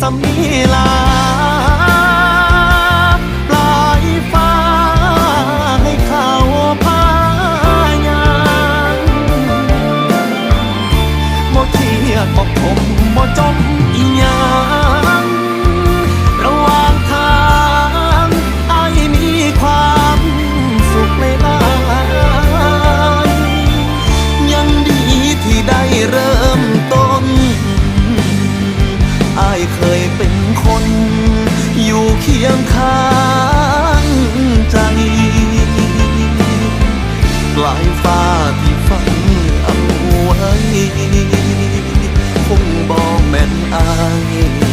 สัมนี้ลา คียงข้างใจปลายฟ้าที่ฝันเอาไว้คงบอกแม่นอาย